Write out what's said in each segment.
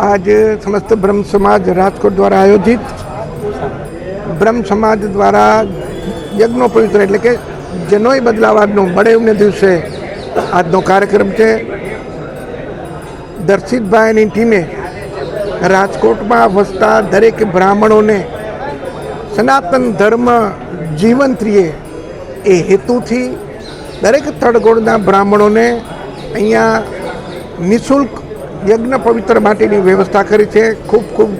આજ સમસ્ત બ્રહ્મ સમાજ રાજકોટ દ્વારા આયોજિત બ્રહ્મ સમાજ દ્વારા યજ્ઞો પવિત્ર એટલે કે જનોય બદલાવાદનો બળેવને દિવસે આજનો કાર્યક્રમ છે. દર્શિતભાઈની ટીમે રાજકોટમાં વસતા દરેક બ્રાહ્મણોને સનાતન ધર્મ જીવંત રહીએ એ હેતુથી દરેક તળગોળના બ્રાહ્મણોને અહીંયા નિઃશુલ્ક યજ્ઞ પવિત્ર માટેની વ્યવસ્થા કરી છે. ખૂબ ખૂબ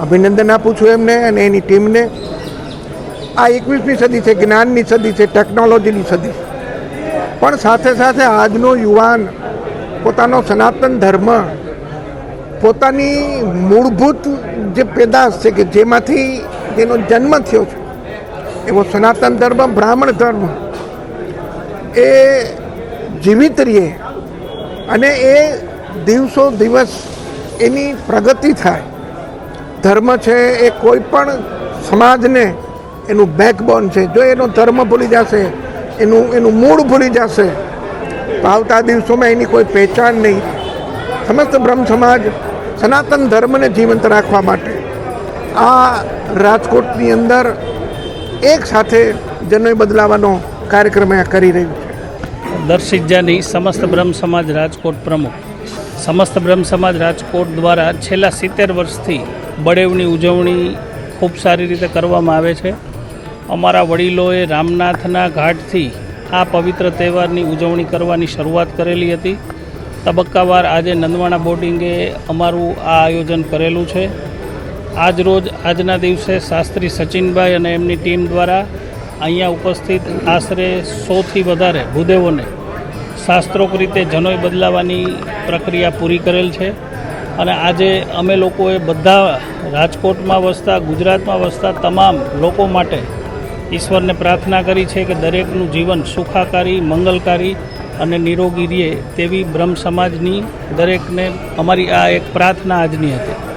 અભિનંદન આપું છું એમને અને એની ટીમને. આ એકવીસમી સદી છે, જ્ઞાનની સદી છે, ટેકનોલોજીની સદી. પણ સાથે સાથે આજનો યુવાન, પોતાનો સનાતન ધર્મ, પોતાની મૂળભૂત જે પેદાશ છે કે જેમાંથી જેનો જન્મ થયો છે, એવો સનાતન ધર્મ, બ્રાહ્મણ ધર્મ, એ જીવિત રહીએ અને એ દિવસો દિવસ એની પ્રગતિ થાય. ધર્મ છે એ કોઈ પણ સમાજને એનું બેકબોન છે. જો એનો ધર્મ ભૂલી જશે, એનું એનું મૂળ ભૂલી જશે, તો આવતા દિવસોમાં એની કોઈ પહેચાન નહીં. સમસ્ત બ્રહ્મ સમાજ સનાતન ધર્મને જીવંત રાખવા માટે આ રાજકોટની અંદર એક સાથે જનોય બદલાવાનો કાર્યક્રમ કરી રહ્યું છે. દર્શિત જાની સમસ્ત બ્રહ્મ સમાજ રાજકોટ પ્રમુખ. સમસ્ત બ્રહ્મ સમાજ રાજકોટ દ્વારા છેલ્લા સિત્તેર વર્ષથી બળેવની ઉજવણી ખૂબ સારી રીતે કરવામાં આવે છે. અમારા વડીલોએ રામનાથના ઘાટથી આ પવિત્ર તહેવારની ઉજવણી કરવાની શરૂઆત કરેલી હતી. તબક્કાવાર આજે નંદવાણા બોર્ડિંગે અમારું આ આયોજન કરેલું છે. આજ રોજ આજના દિવસે શાસ્ત્રી સચિનભાઈ અને એમની ટીમ દ્વારા અહીંયા ઉપસ્થિત આશરે સોથી વધારે ભૂદેવોને શાસ્ત્રોક રીતે જનોય બદલાવાની પ્રક્રિયા પૂરી કરેલ છે. અને આજે અમે લોકોએ બધા રાજકોટમાં વસતા, ગુજરાતમાં વસતા તમામ લોકો માટે ઈશ્વરને પ્રાર્થના કરી છે કે દરેકનું જીવન સુખાકારી, મંગલકારી અને નિરોગી રહે તેવી બ્રહ્મ સમાજની દરેકને અમારી આ એક પ્રાર્થના આજની હતી.